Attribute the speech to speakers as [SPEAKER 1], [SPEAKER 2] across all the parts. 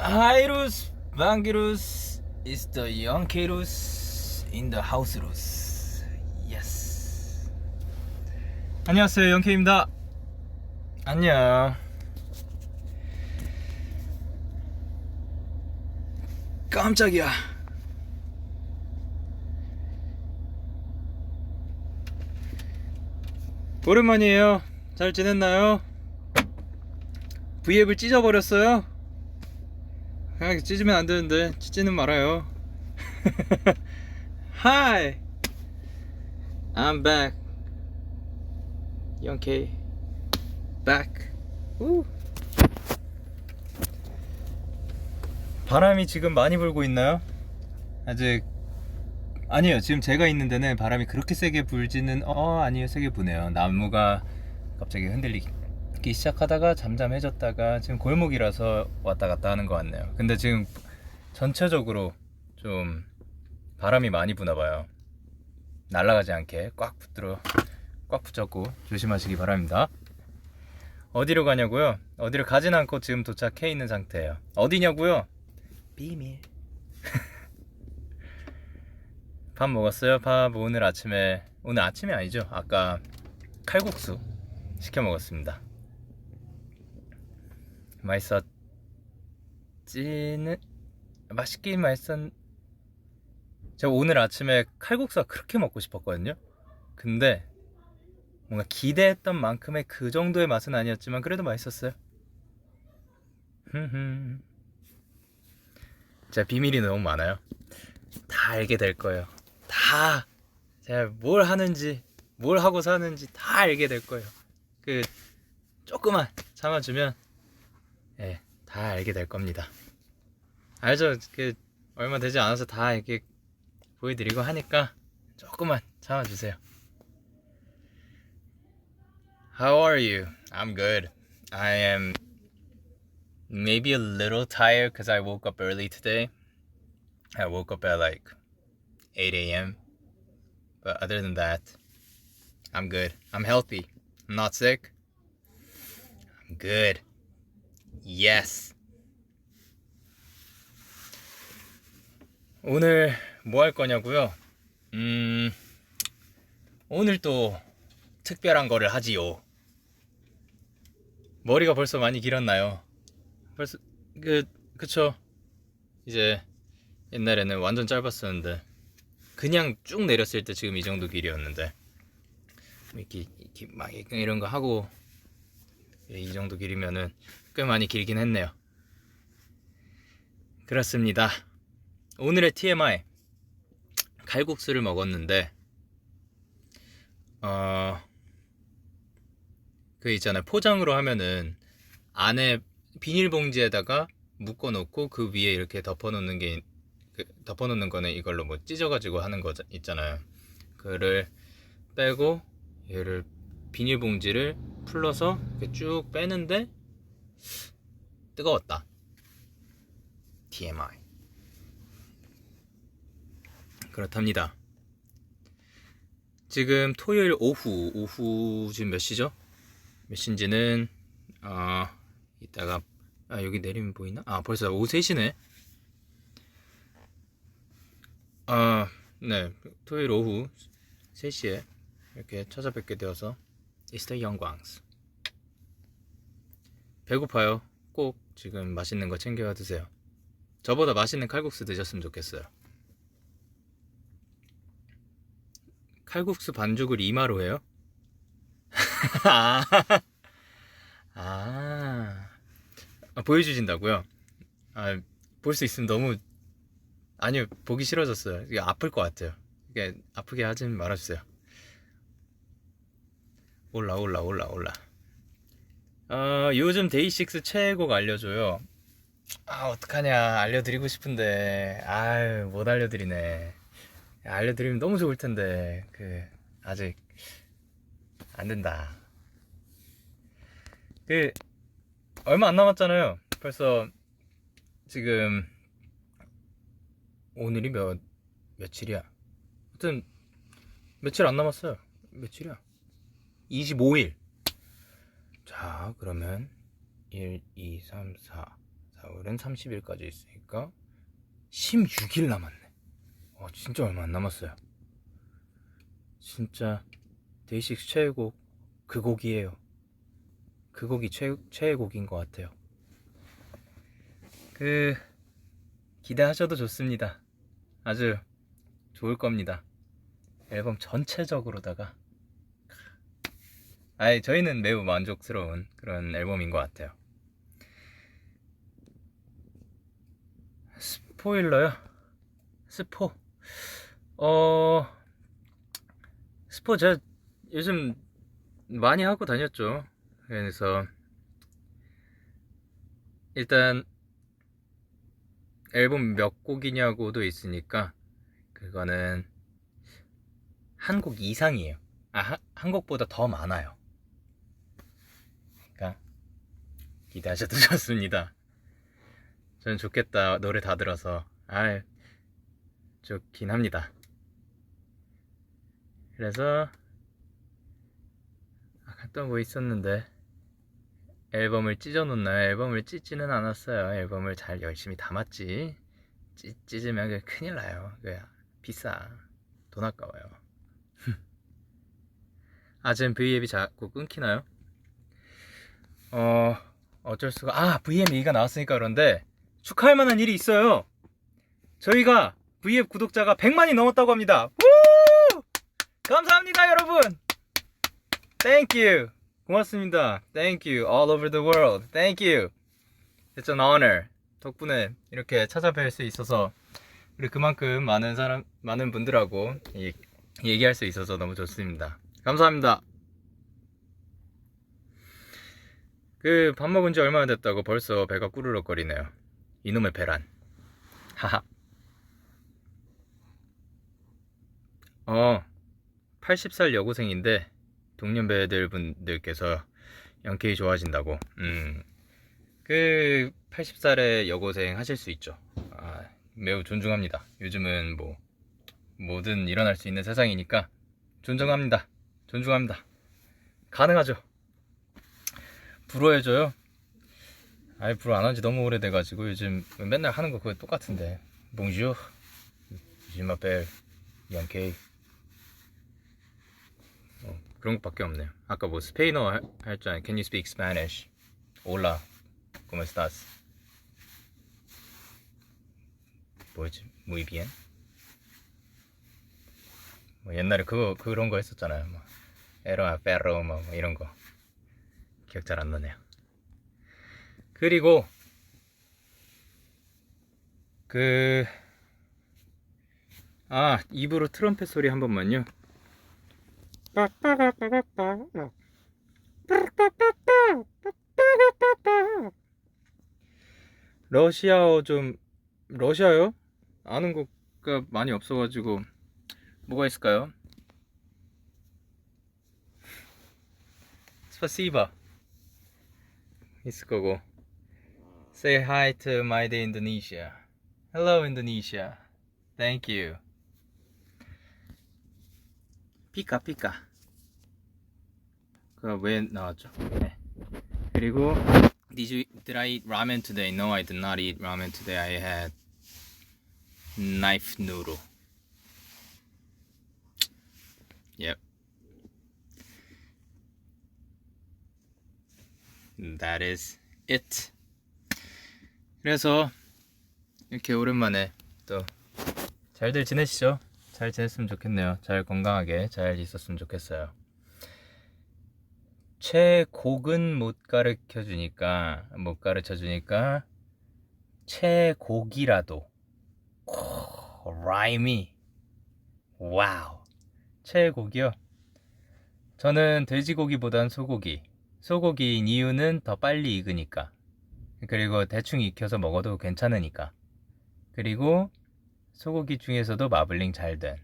[SPEAKER 1] 하이루스 방기루스 is the young Kirus in the house Rus. Yes. 안녕하세요 영케입니다. 안녕. 깜짝이야. 오랜만이에요. 잘 지냈나요? V앱을 찢어버렸어요? 아, 찢으면 안 되는데 찢지는 말아요. Hi, I'm back. Young K, back. 우. 바람이 지금 많이 불고 있나요? 아직 아니요. 지금 제가 있는 데는 바람이 그렇게 세게 불지는 어 아니요 세게 부네요. 나무가 갑자기 흔들리기 시작하다가 잠잠해졌다가 지금 골목이라서 왔다 갔다 하는 것 같네요. 근데 지금 전체적으로 좀 바람이 많이 부나 봐요. 날아가지 않게 꽉 붙들어 꽉 붙잡고 조심하시기 바랍니다. 어디로 가냐고요? 어디로 가진 않고 지금 도착해 있는 상태예요. 어디냐고요? 비밀. 밥 먹었어요? 밥 오늘 아침에 오늘 아침이 아니죠? 아까 칼국수 시켜 먹었습니다. 맛있었지는 맛있긴 맛있었. 제가 오늘 아침에 칼국수가 그렇게 먹고 싶었거든요. 근데 뭔가 기대했던 만큼의 그 정도의 맛은 아니었지만 그래도 맛있었어요. 흠흠. 제가 비밀이 너무 많아요. 다 알게 될 거예요. 다 제가 뭘 하는지 뭘 하고 사는지 다 알게 될 거예요. 그 조금만 참아주면 예, 다 알게 될 겁니다. 알죠? 그 얼마 되지 않아서 다 이렇게 보여드리고 하니까 조금만 참아주세요. How are you? I'm good. I am maybe a little tired because I woke up early today. I woke up at like 8 a.m. But other than that, I'm good. I'm healthy. I'm not sick. I'm good. Yes. 오늘 뭐 할 거냐고요? 음, 오늘 또 특별한 거를 하지요. 머리가 벌써 많이 길었나요? 벌써 그 그쵸? 이제 옛날에는 완전 짧았었는데 그냥 쭉 내렸을 때 지금 이 정도 길이었는데 이렇게, 이렇게 막 이런 거 하고 이 정도 길이면은 꽤 많이 길긴 했네요. 그렇습니다. 오늘의 TMI 칼국수를 먹었는데 어. 그 있잖아요. 포장으로 하면은 안에 비닐봉지에다가 묶어 놓고 그 위에 이렇게 덮어 놓는 게 그 덮어 놓는 거는 이걸로 뭐 찢어 가지고 하는 거 있잖아요. 그를 빼고 얘를 비닐봉지를 풀러서 쭉 빼는데 뜨거웠다. TMI. 그렇답니다. 지금 토요일 오후, 오후 지금 몇 시죠? 몇 시인지는, 어, 이따가, 아, 여기 내리면 보이나? 아, 벌써 오후 3시네. 아, 네. 토요일 오후 3시에 이렇게 찾아뵙게 되어서, 이스터 영광스. 배고파요. 꼭 지금 맛있는 거 챙겨 드세요. 저보다 맛있는 칼국수 드셨으면 좋겠어요. 칼국수 반죽을 이마로 해요? 아, 아, 아, 보여주신다고요? 아, 볼 수 있으면 너무 아니요 보기 싫어졌어요. 이게 아플 것 같아요. 이게 아프게 하지 말아주세요. 올라 올라 올라 올라. 어, 요즘 데이식스 최애곡 알려줘요. 아 어떡하냐 알려드리고 싶은데 아유 못 알려드리네. 알려드리면 너무 좋을 텐데 그 아직 안 된다. 그 얼마 안 남았잖아요. 벌써 지금 오늘이 몇 며칠이야? 하여튼 며칠 안 남았어요. 며칠이야? 25일. 자, 그러면 1, 2, 3, 4, 4월은 30일까지 있으니까 16일 남았네. 어, 진짜 얼마 안 남았어요. 진짜 데이식스 최애곡 그 곡이에요. 그 곡이 최, 최애곡인 것 같아요. 그 기대하셔도 좋습니다. 아주 좋을 겁니다. 앨범 전체적으로다가 아예 저희는 매우 만족스러운 그런 앨범인 것 같아요. 스포일러요? 스포. 어, 스포 제가 요즘 많이 하고 다녔죠. 그래서 일단 앨범 몇 곡이냐고도 있으니까 그거는 한 곡 이상이에요. 아, 한, 한 곡보다 더 많아요. 그러니까 기대하셔도 좋습니다. 저는 좋겠다 노래 다 들어서 아 좋긴 합니다. 그래서 아까 또 뭐 있었는데 앨범을 찢어놓나요? 앨범을 찢지는 않았어요. 앨범을 잘 열심히 담았지. 찢, 찢으면 그 큰일 나요. 그 비싸. 돈 아까워요. 아, 지금 V앱이 자꾸 끊기나요? 어, 어쩔 수가. 아, VM 얘기가 나왔으니까 그런데 축하할 만한 일이 있어요. 저희가 V앱 구독자가 100만이 넘었다고 합니다. 우! 감사합니다, 여러분. Thank you. 고맙습니다. Thank you. All over the world. Thank you. It's an honor. 덕분에 이렇게 찾아뵐 수 있어서 그리고 그만큼 많은 사람, 많은 분들하고 이- 얘기할 수 있어서 너무 좋습니다. 감사합니다. 그 밥 먹은 지 얼마나 됐다고 벌써 배가 꾸르륵거리네요. 이놈의 배란. 하하. 어, 80살 여고생인데 동년배들 분들께서 영케이 좋아하신다고. 음. 그 80살의 여고생 하실 수 있죠. 아, 매우 존중합니다. 요즘은 뭐 뭐든 일어날 수 있는 세상이니까 존중합니다. 존중합니다. 가능하죠. 불어해줘요. 아예 불어 안 한 지 너무 오래돼가지고 요즘 맨날 하는 거 그거 똑같은데. 봉주, 지마벨, 영케이. 어, 그런 것밖에 없네요. 아까 뭐 스페인어 할줄 아는 Can you speak Spanish? Hola, ¿cómo estás? 뭐였지? Muy bien. 뭐 옛날에 그거 그런 거 했었잖아요. 뭐 에로아 페로 뭐, 뭐 이런 거 기억 잘 안 나네요. 그리고 그 아, 입으로 트럼펫 소리 한 번만요. 러시아어 좀 러시아요? 아는 거가 많이 없어가지고 뭐가 있을까요? 스파시바 있을 거고 Say hi to my day Indonesia Hello Indonesia Thank you 피카 피카 그가 왜 나왔죠? 네. 그리고 Did you did I eat ramen today? No, I did not eat ramen today. I had knife noodle. That is it. 그래서 이렇게 오랜만에 또 잘들 지내시죠? 잘 지냈으면 좋겠네요. 잘 건강하게 잘 있었으면 좋겠어요. 최곡은 못 가르쳐 주니까 못 가르쳐 주니까 최곡이라도 오, 라임이 와우 최곡이요. 저는 돼지고기보단 소고기. 소고기인 이유는 더 빨리 익으니까. 그리고 대충 익혀서 먹어도 괜찮으니까. 그리고 소고기 중에서도 마블링 잘 된.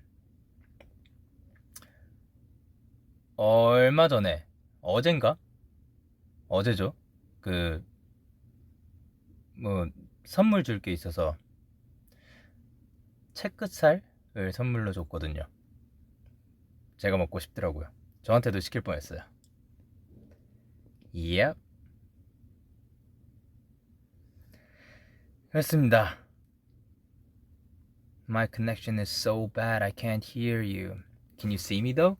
[SPEAKER 1] 얼마 전에 어젠가? 어제죠. 그, 뭐, 선물 줄 게 있어서 채끝살을 선물로 줬거든요. 제가 먹고 싶더라고요. 저한테도 시킬 뻔했어요. Yep. 했습니다. My connection is so bad I can't hear you. Can you see me though?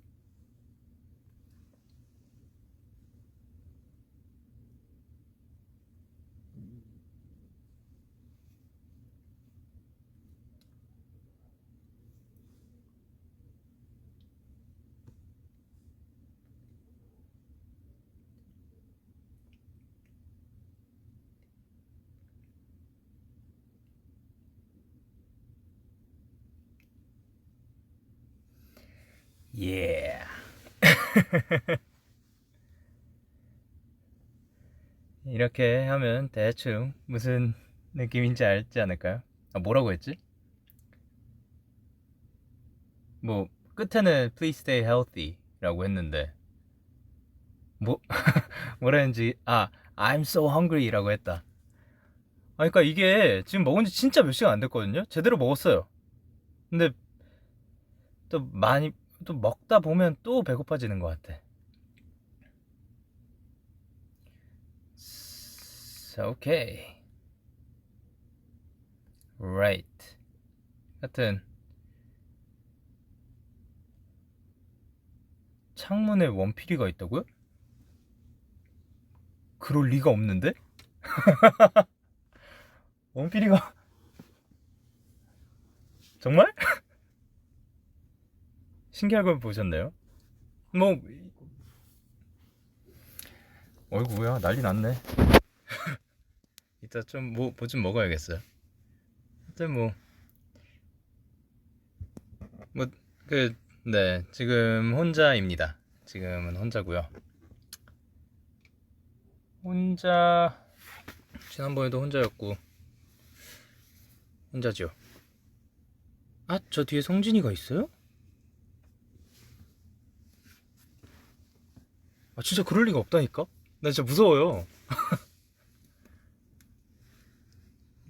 [SPEAKER 1] Yeah. 이렇게 하면 대충 무슨 느낌인지 알지 않을까요? 아, 뭐라고 했지? 뭐 끝에는 please stay healthy 라고 했는데 뭐 뭐라 했는지 아 I'm so hungry 라고 했다. 아 그러니까 이게 지금 먹은 지 진짜 몇 시간 안 됐거든요. 제대로 먹었어요. 근데 또 많이 또 먹다 보면 또 배고파지는 것 같아. So, okay. Right. 하여튼 창문에 원피리가 있다고요? 그럴 리가 없는데? 원피리가 정말? 신기한 걸 보셨네요. 뭐 어이구야 난리 났네. 이따 좀 뭐 뭐 좀 먹어야겠어요. 하여튼 뭐 뭐 그 네 지금 혼자입니다. 지금은 혼자고요. 혼자 지난번에도 혼자였고 혼자죠. 아 저 뒤에 성진이가 있어요? 아 진짜 그럴 리가 없다니까? 나 진짜 무서워요.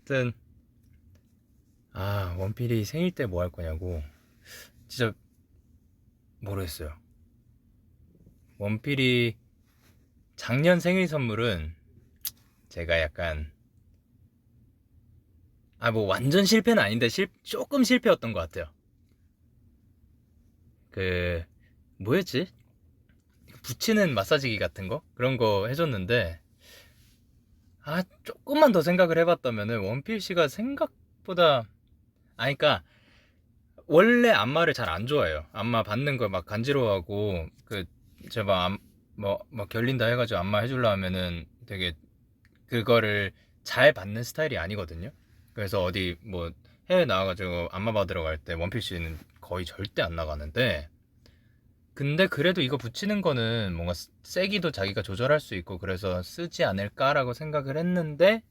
[SPEAKER 1] 하여튼 아 원필이 생일 때 뭐 할 거냐고 진짜 모르겠어요. 원필이 작년 생일 선물은 제가 약간 아 뭐 완전 실패는 아닌데 실 조금 실패였던 것 같아요. 그 뭐였지? 붙이는 마사지기 같은 거 그런 거 해줬는데 아 조금만 더 생각을 해봤다면은 원필 씨가 생각보다 아니까 원래 안마를 잘 안 좋아해요. 안마 받는 거막 간지러워하고 그 제가 뭐뭐 뭐 결린다 해가지고 안마 해줄라 하면은 되게 그거를 잘 받는 스타일이 아니거든요. 그래서 어디 뭐 해외 나와가지고 안마 받으러 갈 때 원필 씨는 거의 절대 안 나가는데 근데 그래도 이거 붙이는 거는 뭔가 쓰- 세기도 자기가 조절할 수 있고 그래서 쓰지 않을까라고 생각을 했는데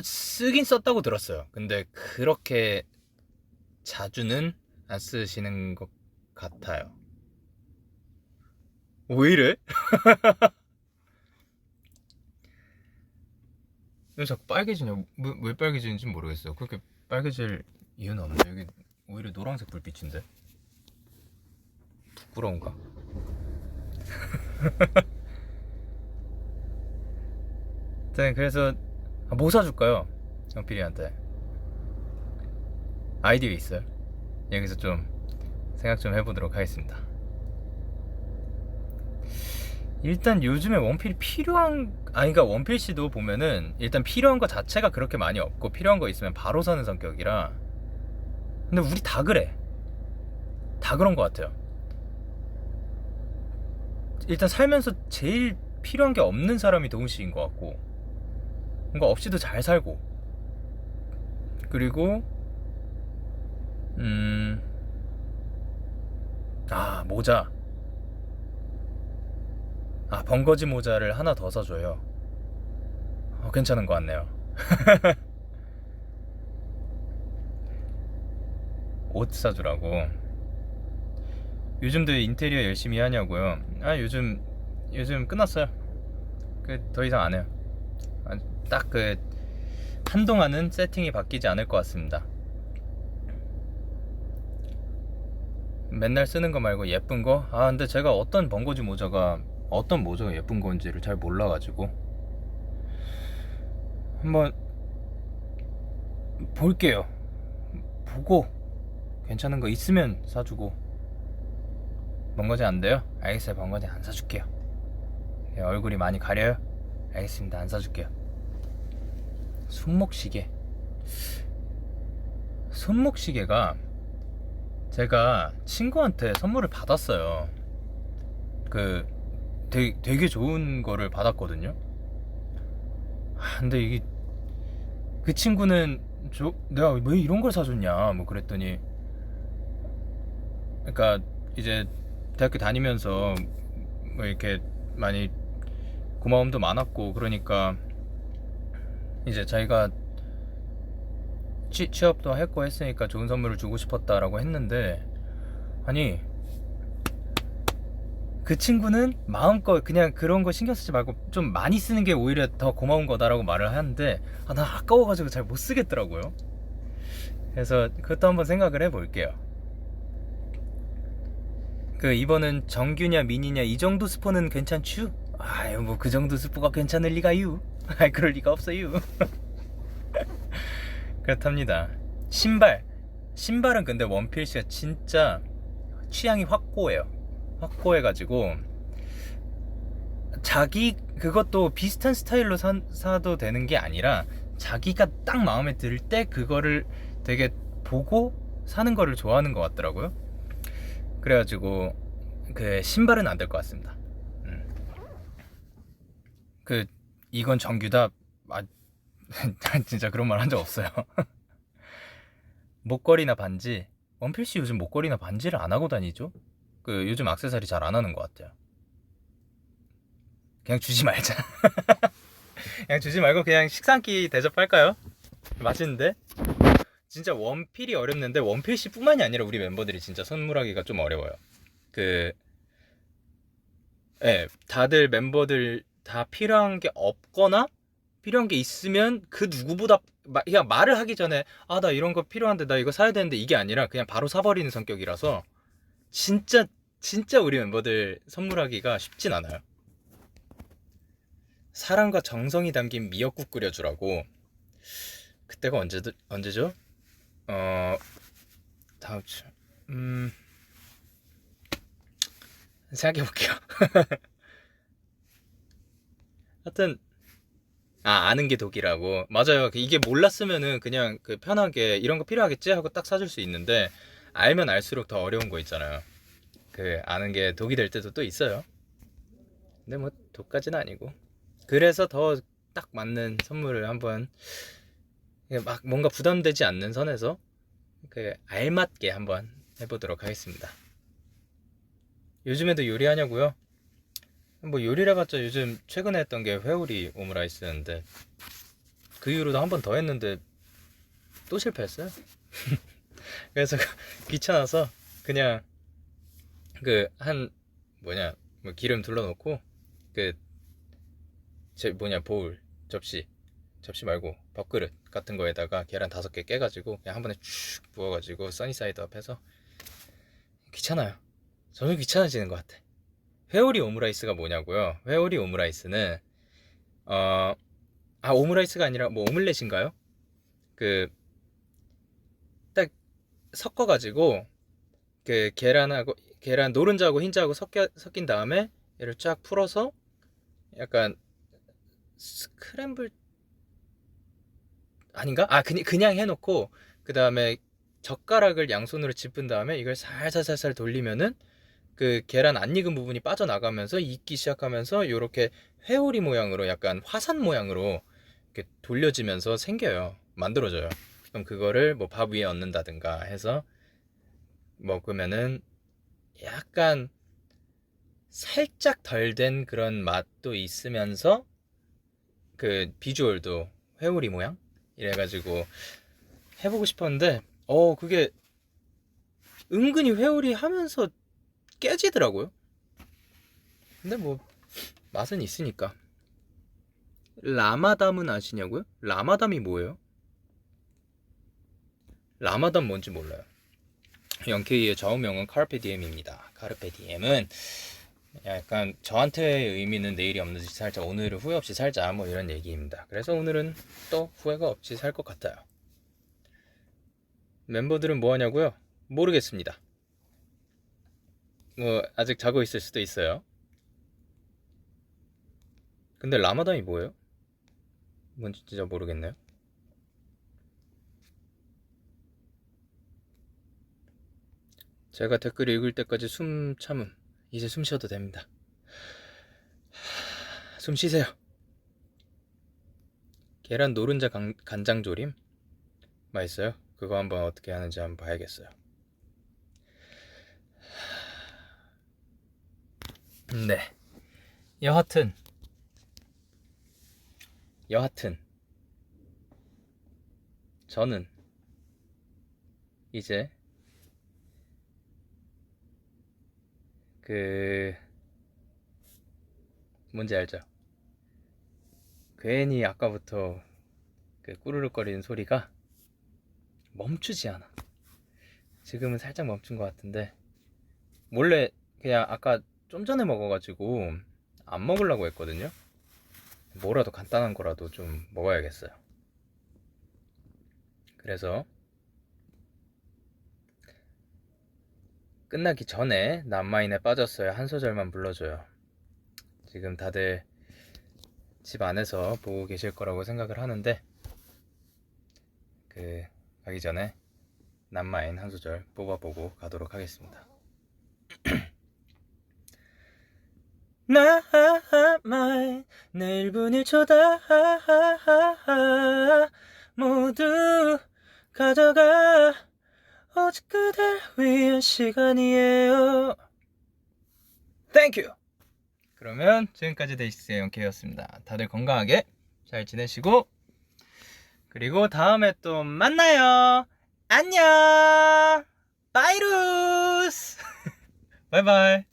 [SPEAKER 1] 쓰긴 썼다고 들었어요. 근데 그렇게 자주는 안 쓰시는 것 같아요. 왜 이래? 왜 자꾸 빨개지냐? 왜, 왜 빨개지는지 모르겠어요. 그렇게 빨개질 이유는 없는데 여기 오히려 노란색 불빛인데. 부끄러운가? 네, 그래서 아, 뭐 사줄까요? 영필이한테 아이디어 있어요? 여기서 좀 생각 좀 해보도록 하겠습니다. 일단 요즘에 원필이 필요한 아니 그러니까 원필 씨도 보면은 일단 필요한 거 자체가 그렇게 많이 없고 필요한 거 있으면 바로 사는 성격이라 근데 우리 다 그래 다 그런 것 같아요 일단 살면서 제일 필요한 게 없는 사람이 도훈 씨인 것 같고 뭔가 없이도 잘 살고. 그리고 음 아 모자. 아 번거지 모자를 하나 더 사줘요. 어, 괜찮은 것 같네요. 옷 사주라고 요즘도 인테리어 열심히 하냐고요? 아 요즘 요즘 끝났어요. 그 더 이상 안 해요. 아, 딱그 한동안은 세팅이 바뀌지 않을 것 같습니다. 맨날 쓰는 거 말고 예쁜 거? 아 근데 제가 어떤 번거지 모자가 어떤 모자가 예쁜 건지를 잘 몰라가지고 한번 볼게요. 보고 괜찮은 거 있으면 사주고 번거지 안 돼요? 알겠어요. 번거지 안 사줄게요. 예, 얼굴이 많이 가려요? 알겠습니다. 안 사줄게요. 손목시계. 손목시계가 제가 친구한테 선물을 받았어요. 그 되게, 되게 좋은 거를 받았거든요. 아, 근데 이게 그 친구는 저 내가 왜 이런 걸 사줬냐 뭐 그랬더니 그러니까 이제 대학교 다니면서 뭐 이렇게 많이 고마움도 많았고 그러니까 이제 자기가 취, 취업도 했고 했으니까 좋은 선물을 주고 싶었다라고 했는데 아니 그 친구는 마음껏 그냥 그런 거 신경 쓰지 말고 좀 많이 쓰는 게 오히려 더 고마운 거다라고 말을 하는데 아, 나 아까워가지고 잘 못 쓰겠더라고요. 그래서 그것도 한번 생각을 해볼게요. 그 이번은 정규냐 미니냐 이 정도 스포는 괜찮슈? 아유 뭐 그 정도 스포가 괜찮을 리가유? 아이 그럴 리가 없어요. 그렇답니다. 신발 신발은 근데 원필씨가 진짜 취향이 확고해요. 확고해가지고 자기 그것도 비슷한 스타일로 사, 사도 되는 게 아니라 자기가 딱 마음에 들 때 그거를 되게 보고 사는 거를 좋아하는 것 같더라고요. 그래가지고 그 신발은 안 될 것 같습니다. 음. 그 이건 정규다. 아, 진짜 그런 말 한 적 없어요. 목걸이나 반지. 원필씨 요즘 목걸이나 반지를 안 하고 다니죠? 그 요즘 악세사리 잘 안 하는 것 같아요. 그냥 주지 말자. 그냥 주지 말고 그냥 식상기 대접할까요? 맛있는데? 진짜 원필이 어렵는데 원필 씨뿐만이 아니라 우리 멤버들이 진짜 선물하기가 좀 어려워요. 그, 예, 다들 멤버들 다 필요한 게 없거나 필요한 게 있으면 그 누구보다 마- 그냥 말을 하기 전에 아 나 이런 거 필요한데 나 이거 사야 되는데 이게 아니라 그냥 바로 사버리는 성격이라서 진짜 진짜 우리 멤버들 선물하기가 쉽진 않아요. 사랑과 정성이 담긴 미역국 끓여주라고 그때가 언제 언제죠? 어 다음 주 음. 생각해 볼게요. 하여튼 아 아는 게 독이라고 맞아요. 이게 몰랐으면은 그냥 그 편하게 이런 거 필요하겠지 하고 딱 사줄 수 있는데 알면 알수록 더 어려운 거 있잖아요. 그 아는 게 독이 될 때도 또 있어요. 근데 뭐 독까지는 아니고 그래서 더 딱 맞는 선물을 한번 막 뭔가 부담되지 않는 선에서 그 알맞게 한번 해보도록 하겠습니다. 요즘에도 요리하냐고요? 뭐 요리라 봤자 요즘 최근에 했던 게 회오리 오므라이스였는데 그 이후로도 한 번 더 했는데 또 실패했어요. 그래서 귀찮아서 그냥 그 한 뭐냐 뭐 기름 둘러놓고 그 제 뭐냐 보울 접시 접시 말고 밥그릇 같은 거에다가 계란 다섯 개 깨가지고 그냥 한 번에 쭉 부어가지고 써니사이드 앞에서 귀찮아요. 점점 귀찮아지는 것 같아. 회오리 오므라이스가 뭐냐고요? 회오리 오므라이스는 어, 아 오므라이스가 아니라 뭐 오믈렛인가요? 그 딱 섞어가지고 그 계란하고 계란 노른자하고 흰자하고 섞여, 섞인 다음에 얘를 쫙 풀어서 약간 스크램블 아닌가? 아 그냥 그냥 해놓고 그 다음에 젓가락을 양손으로 짚은 다음에 이걸 살살살살 돌리면은 그 계란 안 익은 부분이 빠져나가면서 익기 시작하면서 이렇게 회오리 모양으로 약간 화산 모양으로 이렇게 돌려지면서 생겨요. 만들어져요. 그럼 그거를 뭐 밥 위에 얹는다든가 해서 먹으면은 약간 살짝 덜 된 그런 맛도 있으면서 그 비주얼도 회오리 모양 이래가지고 해보고 싶었는데 어 그게 은근히 회오리 하면서 깨지더라고요. 근데 뭐 맛은 있으니까. 라마담은 아시냐고요? 라마담이 뭐예요? 라마담 뭔지 몰라요. 영케이의 좌우명은 카르페디엠입니다. 카르페디엠은 약간 저한테의 의미는 내일이 없는 듯이 살자 오늘을 후회 없이 살자 뭐 이런 얘기입니다. 그래서 오늘은 또 후회가 없이 살 것 같아요. 멤버들은 뭐 하냐고요? 모르겠습니다. 뭐 아직 자고 있을 수도 있어요. 근데 라마단이 뭐예요? 뭔지 진짜 모르겠네요. 제가 댓글 읽을 때까지 숨 참음. 이제 숨 쉬어도 됩니다. 하, 숨 쉬세요. 계란 노른자 간, 간장조림? 맛있어요? 그거 한번 어떻게 하는지 한번 봐야겠어요. 네. 여하튼. 여하튼. 저는 이제 그 뭔지 알죠? 괜히 아까부터 그 꾸르륵거리는 소리가 멈추지 않아. 지금은 살짝 멈춘 것 같은데 몰래 그냥 아까 좀 전에 먹어가지고 안 먹으려고 했거든요. 뭐라도 간단한 거라도 좀 먹어야겠어요. 그래서 끝나기 전에 남마인에 빠졌어요. 한 소절만 불러줘요. 지금 다들 집 안에서 보고 계실 거라고 생각을 하는데 그 가기 전에 남마인 한 소절 뽑아보고 가도록 하겠습니다. 나만 늘 분을 쳐다 모두 가져가 오직 그댈 위한 시간이에요. 땡큐. 그러면 지금까지 데이식스의 영케이였습니다. 다들 건강하게 잘 지내시고 그리고 다음에 또 만나요. 안녕. 바이루스. 바이바이.